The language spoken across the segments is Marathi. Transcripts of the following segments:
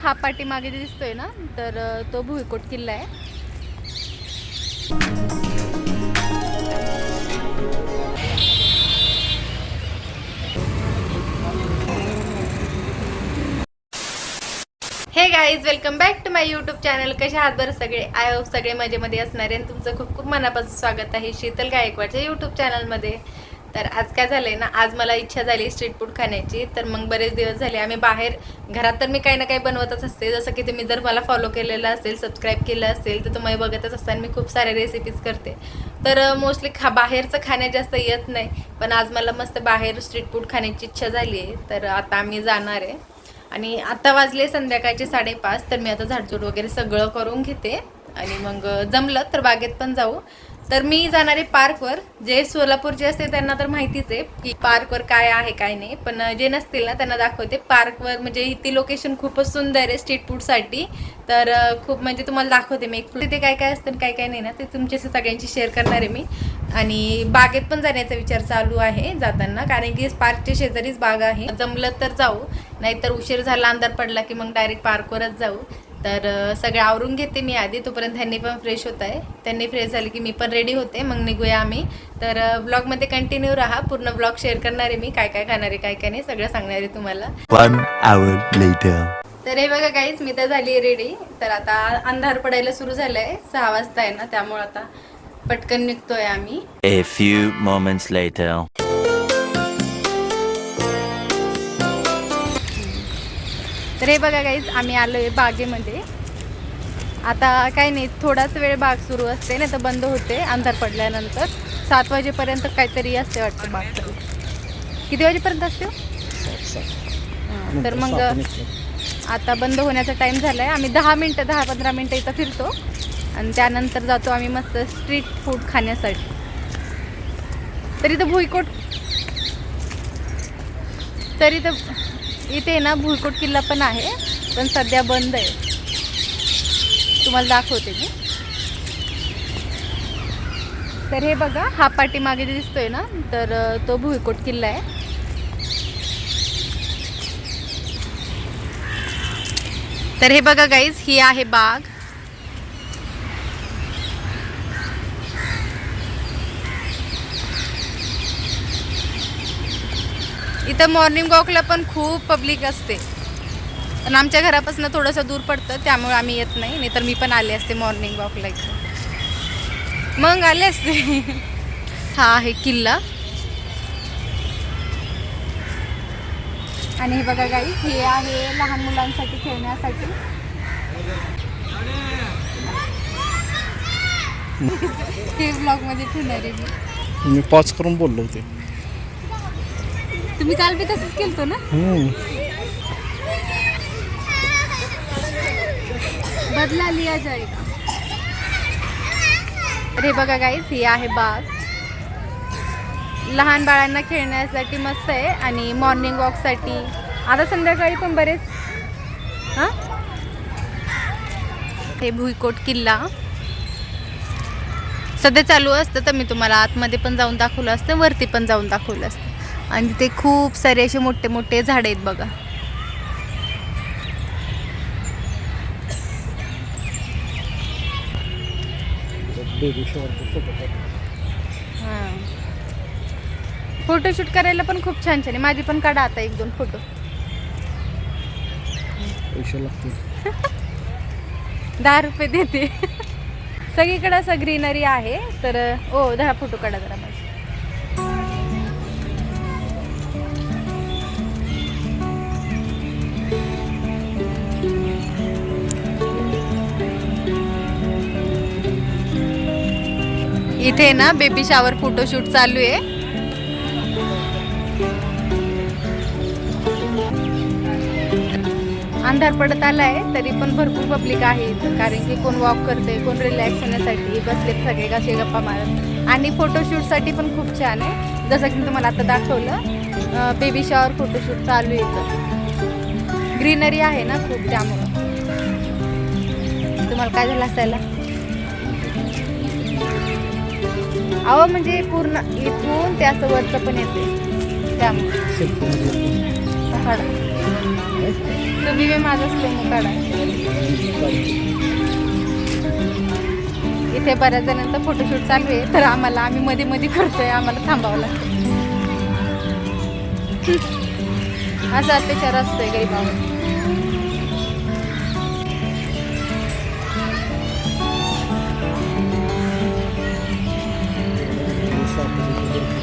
हा पाठीमागे दिसतोय ना तर तो भुईकोट किल्ला आहे. Hey guys welcome back to my YouTube channel कसे आहात बरं सगळे? आय होप सगळे मजेमध्ये असणारे आणि तुमचं खूप खूप मनापासून स्वागत आहे. शीतल गायकवाडच्या यूट्यूब चॅनलमध्ये तर आज काय झालंय ना आज मला इच्छा झाली स्ट्रीट फूड खाण्याची. तर मग बरेच दिवस झाले आम्ही बाहेर घरात तर मी काही ना काही बनवतच असते. जसं की तुम्ही जर मला फॉलो केलेलं असेल सबस्क्राईब केलं असेल तर तुम्ही बघतच असताना मी खूप साऱ्या रेसिपीज करते. तर मोस्टली खा बाहेरचं खाण्यात जास्त येत नाही. पण आज मला मस्त बाहेर स्ट्रीट फूड खाण्याची इच्छा झाली आहे. तर आता आम्ही जाणार आहे. आणि आता वाजले संध्याकाळचे साडेपाच. तर मी आता झाडझूड वगैरे सगळं करून घेते. आणि मग जमलं तर बागेत पण जाऊ. तर मी जाणारे पार्कवर जे सोलापूरचे असते त्यांना तर माहितीच आहे की पार्कवर काय आहे काय नाही. पण जे नसतील ना त्यांना दाखवते. पार्कवर म्हणजे ती लोकेशन खूपच सुंदर आहे स्ट्रीट फूडसाठी तर खूप म्हणजे तुम्हाला दाखवते मी. एक तिथे काय काय असतं काय काय नाही ना ते तुमच्याशी सगळ्यांची शेअर करणार आहे मी. आणि बागेत पण जाण्याचा विचार चालू आहे जाताना कारण की पार्कच्या शेजारीच बाग आहे. जमलं तर जाऊ नाहीतर उशीर झाला अंधार पडला की मग डायरेक्ट पार्कवरच जाऊ. तर सगळं आवरून घेते मी आधी तोपर्यंत त्यांनी पण फ्रेश होत आहे. त्यांनी फ्रेश झाले की मी पण रेडी होते. मग निघूया आम्ही. तर ब्लॉगमध्ये कंटिन्यू राहा. पूर्ण ब्लॉग शेअर करणार आहे मी. काय काय खाणार आहे काय काय नाही सगळं सांगणार आहे तुम्हाला. तर हे बघा काहीच मी तर झाली रेडी तर आता अंधार पडायला सुरू झालंय. सहा वाजता आहे ना त्यामुळे आता पटकन निघतोय आम्ही. तर हे बघा काहीच आम्ही आलो आहे बागेमध्ये. आता काही नाही थोडाच वेळ बाग सुरू असते नाही तर बंद होते अंधार पडल्यानंतर. सात वाजेपर्यंत काहीतरी असते वाटतं बाग किती वाजेपर्यंत असते हो? तर मग आता बंद होण्याचा टाईम झाला आहे आम्ही दहा मिनटं दहा पंधरा मिनटं इथं फिरतो. आणि त्यानंतर जातो आम्ही मस्त स्ट्रीट फूड खाण्यासाठी. तरी तर भुईकोट. तरी तर इथे ना भुईकोट किल्ला पण आहे पण सध्या बंद आहे. तुम्हाला दाखवते मी. तर हे बघा हा पाठीमागे जे दिसतोय ना तर तो भुईकोट किल्ला आहे. तर हे बघा गाईज ही आहे बाग. इथं मॉर्निंग वॉकला पण खूप पब्लिक असते. पण आमच्या घरापासून थोडंसं दूर पडतं त्यामुळे आम्ही येत नाही. नाहीतर मी पण आले असते मॉर्निंग वॉकला इथं. मग आले असते. हा आहे किल्ला. आणि हे बघा गाई हे आहे लहान मुलांसाठी खेळण्यासाठी. ते ब्लॉगमध्ये ठेवणार आहे मी. मी पॉज करून बोललो होते. तुम्ही काल बी तसंच केलतो ना? बदला लिया जाएगा अरे बघा गाईस ही आहे बाग. लहान बाळांना खेळण्यासाठी मस्त आहे आणि मॉर्निंग वॉकसाठी आता संध्याकाळी पण बरेच. हां? हे भुईकोट किल्ला. सध्या चालू असतं तर मी तुम्हाला आतमध्ये पण जाऊन दाखवलं असतं वरती पण जाऊन दाखवलं असतं. आणि तिथे खूप सारे असे मोठे मोठे झाडे आहेत बघा. हां. फोटोशूट करायला पण खूप छान छान आहे. माझी पण काढा आता एक दोन फोटो दहा रुपये देते. सगळीकडे असं ग्रीनरी आहे. तर ओ दहा फोटो काढा जरा इथे ना बेबी शावर फोटोशूट चालू आहे. अंधार पडत आलाय तरी पण भरपूर पब्लिक आहे इथं कारण की कोण वॉक करते कोण रिलॅक्स होण्यासाठी बसले सगळे कसे गप्पा मारत. आणि फोटोशूटसाठी पण खूप छान आहे. जसं की मी तुम्हाला आता दाखवलं बेबी शॉवर फोटोशूट चालू आहे इथं. ग्रीनरी आहे ना खूप त्यामुळं. तुम्हाला काय झालं असायला? अहो म्हणजे पूर्ण इथून ते असं वरचं पण येते. त्यामुळे. सेल्फी काढा. तुम्ही बी माझा स्लोमो काढा. इथे बऱ्याच जणांचा फोटोशूट चालू आहे तर आम्हाला आम्ही मध्ये मध्ये करतोय आम्हाला थांबावं लागतं. असा अत्याचार असतोय गरीबावर. Thank you.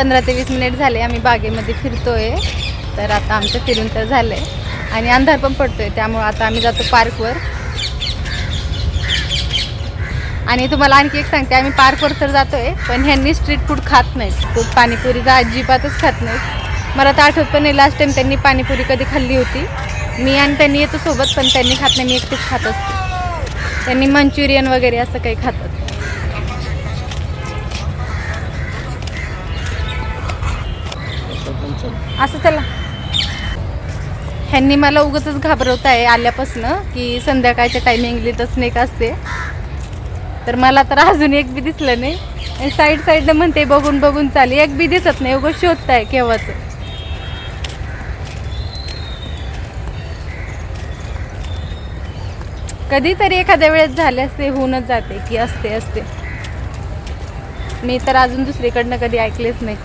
पंधरा ते वीस मिनिट झाले आम्ही बागेमध्ये फिरतोय. तर आता आमचं फिरून तर झालंय. आणि अंधार पण पडतोय त्यामुळं आता आम्ही जातो पार्कवर. आणि तुम्हाला आणखी एक सांगते आम्ही पार्कवर तर जातोय पण ह्यांनी स्ट्रीट फूड खात नाहीत. खूप पाणीपुरीचा अजिबातच खात नाहीत. मला तर आठवत पण नाही लास्ट टाइम त्यांनी पाणीपुरी कधी खाल्ली होती. मी आणि त्यांनी येतो सोबत पण त्यांनी खात नाही मी एकटीच खात असते. त्यांनी मंचुरियन वगैरे असं काही खातात असं चला. ह्यांनी मला उगच घाबरवत आहे आल्यापासनं की संध्याकाळच्या टायमिंगली तर स्नेक असते. तर मला तर अजून एक बी दिसलं नाही. साईड साईडनं म्हणते बघून बघून चालेल एक बी दिसत नाही उगं शोधताय केव्हाच. कधीतरी एखाद्या वेळेस झाले असते होऊनच जाते की असते असते. मी तर अजून दुसरीकडनं कधी ऐकलेच नाही.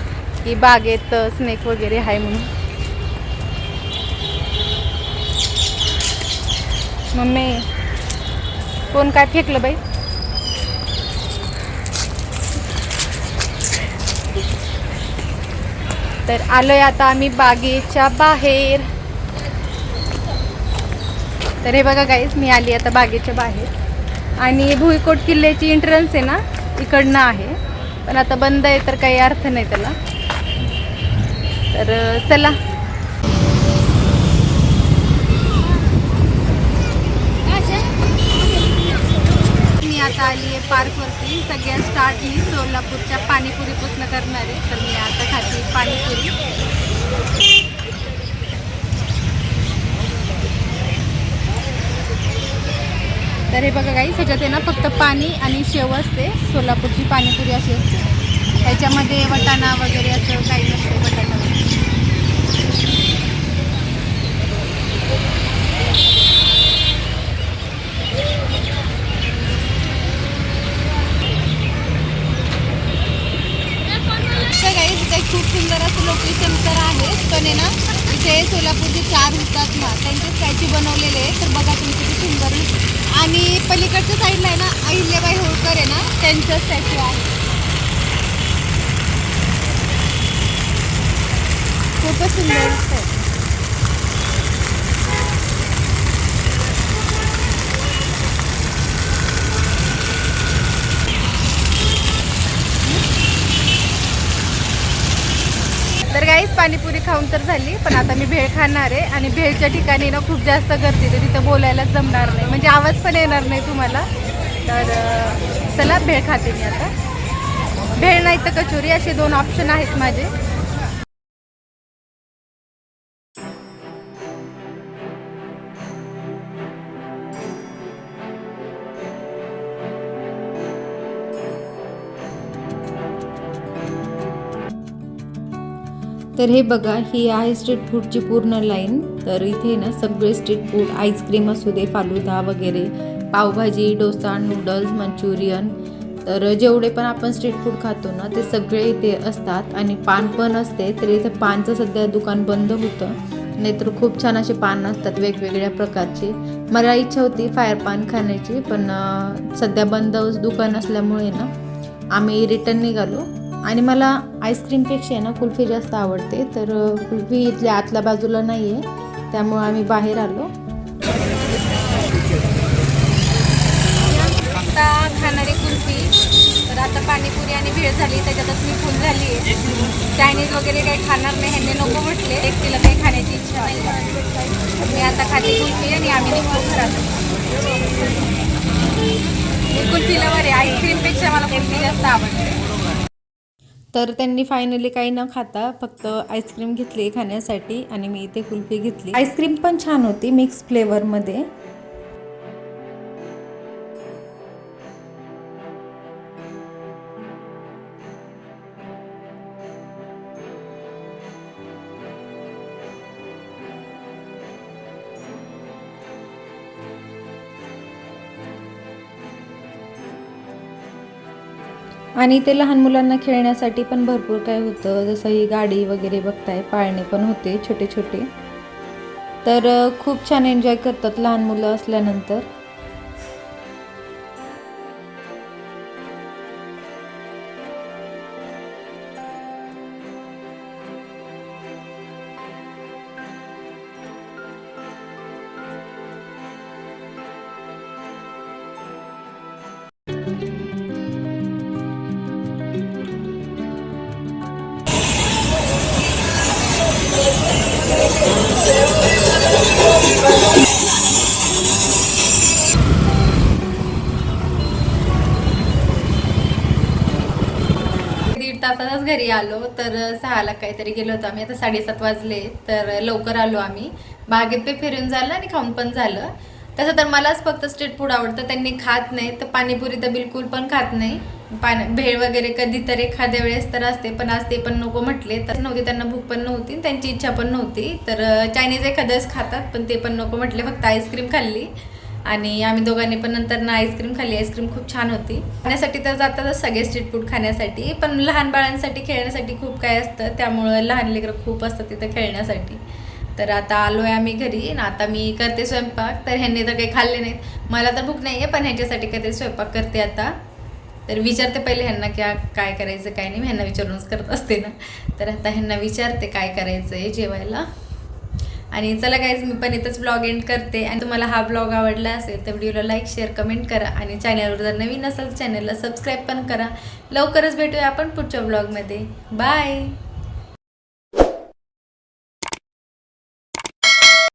की बागेत स्नेक वगैरे आहे म्हणून. मम्मी कोण काय फेकलं बाई? तर आलोय आता आम्ही बागेच्या बाहेर. तर हे बघा गाईस मी आली आता बागेच्या बाहेर. आणि भुईकोट किल्ल्याची एंट्रन्स आहे ना इकडनं आहे. पण आता बंद आहे तर काही अर्थ नाही त्याला. तर चला. मी आता आली आहे पार्कवरती. सगळ्या स्टार्ट मी सोलापूरच्या पाणीपुरीपासून करणार आहे. तर मी आता खाते पाणीपुरी. तर हे बघा काही ह्याच्यात आहे ना फक्त पाणी आणि शेव असते. सोलापूरची पाणीपुरी अशी असते. त्याच्यामध्ये वटाणा वगैरे असं काही नसते बटाटा वगैरे तर काही इथे खूप सुंदर असं लोकेशन तर आहे पण आहे ना इथे सोलापूरचे चार होतात ना त्यांचे स्टॅच्यू बनवलेले आहे तर बघा तुम्ही किती सुंदर आणि पलीकडच्या साईडला आहे ना अहिल्याबाई होळकर आहे ना त्यांचं स्टॅच्यू आहे. खूपच सुंदर दिसतंय. तर गाईच पाणीपुरी खाऊन तर झाली पण आता मी भेळ खाणार आहे आणि भेळच्या ठिकाणी ना खूप जास्त गर्दी तर तिथं बोलायलाच जमणार नाही. म्हणजे आवाज पण येणार नाही तुम्हाला. तर चला भेळ खाते मी आता. भेळ नाही तर कचोरी असे दोन ऑप्शन आहेत माझे. तर हे बघा ही आहे स्ट्रीट फूडची पूर्ण लाईन तर इथे ना सगळे स्ट्रीट फूड आईस्क्रीम असू दे फालुदा वगैरे पावभाजी डोसा नूडल्स मंचुरियन. तर जेवढे पण आपण स्ट्रीट फूड खातो ना ते सगळे इथे असतात. आणि पान पण असते तर इथे पानचं सध्या दुकान बंद होतं. नाहीतर खूप छान असे पान असतात वेगवेगळ्या प्रकारचे. मला इच्छा होती फायर पान खाण्याची पण सध्या बंद दुकान असल्यामुळे ना आम्ही रिटर्न निघालो. आणि मला आईस्क्रीमपेक्षा आहे ना कुल्फी जास्त आवडते. तर कुल्फी इथल्या आतल्या बाजूला नाही आहे त्यामुळं आम्ही बाहेर आलो. आता खाणारी कुल्फी. तर आता पाणीपुरी आणि भेळ झाली. त्याच्यातच मी फुल झाली आहे. चायनीज वगैरे काही खाणार नाही ह्यांनी नको म्हटले. एकटीला काही खाण्याची इच्छा आहे मी आता खाते कुल्फी आणि आम्ही निघतो घरात. कुल्फीला बरे आईस्क्रीमपेक्षा मला कुल्फी जास्त आवडते. तर त्यांनी फायनली काही न खाता फक्त आईस्क्रीम घेतली खाण्यासाठी आणि मी इथे कुल्फी घेतली. आईस्क्रीम पण छान होती मिक्स फ्लेवरमध्ये आणि ते लहान मुलांना खेळण्यासाठी पण भरपूर काय होतं. जसं ही गाडी वगैरे बघताय पाळणे पण होते छोटे छोटे तर खूप छान एन्जॉय करतात लहान मुलं असल्यानंतर. दीड तासातच घरी आलो तर सहाला काहीतरी गेलो होतो आम्ही. आता साडेसात वाजले तर लवकर आलो आम्ही. बागेत पे फिरून झालं आणि खाऊन पण झालं. तसं तर मलाच फक्त स्ट्रीट फूड आवडतं. त्यांनी खात नाही तर पाणीपुरी तर बिलकुल पण खात नाही. पाणी भेळ वगैरे कधीतरी एखाद्या वेळेस तर असते पण आज ते पण नको म्हटले तर. नव्हती त्यांना भूक पण नव्हती त्यांची इच्छा पण नव्हती. तर चायनीज एखाद्याच खातात पण ते पण नको म्हटले. फक्त आईस्क्रीम खाल्ली. आणि आम्ही दोघांनी पण नंतर ना आईस्क्रीम खाल्ली. आईस्क्रीम खूप छान होती. खाण्यासाठी तर जातातच सगळे स्ट्रीट फूड खाण्यासाठी पण लहान बाळांसाठी खेळण्यासाठी खूप काय असतं. त्यामुळं लहान लेकरं खूप असतात तिथं खेळण्यासाठी. तर आता आलो आहे आम्ही घरी आता मी करते स्वयंपाक. तर ह्यांनी तर काही खाल्ले नाहीत. मला तर भूक नाही आहे पण ह्याच्यासाठी काहीतरी स्वयंपाक करते आता. तर विचारते पहिले ह्यांना क्या काय करायचं काय नाही. मी ह्यांना विचारूनच करत असते ना. तर आता ह्यांना विचारते काय करायचं आहे जेवायला. आणि चला गाईज मी पण इथंच ब्लॉग एंड करते. आणि तुम्हाला हा ब्लॉग आवडला असेल तर व्हिडिओला लाईक शेअर कमेंट करा. आणि चॅनलवर जर नवीन असेल चॅनलला सबस्क्राईब पण करा. लवकरच भेटूया आपण पुढच्या ब्लॉगमध्ये बाय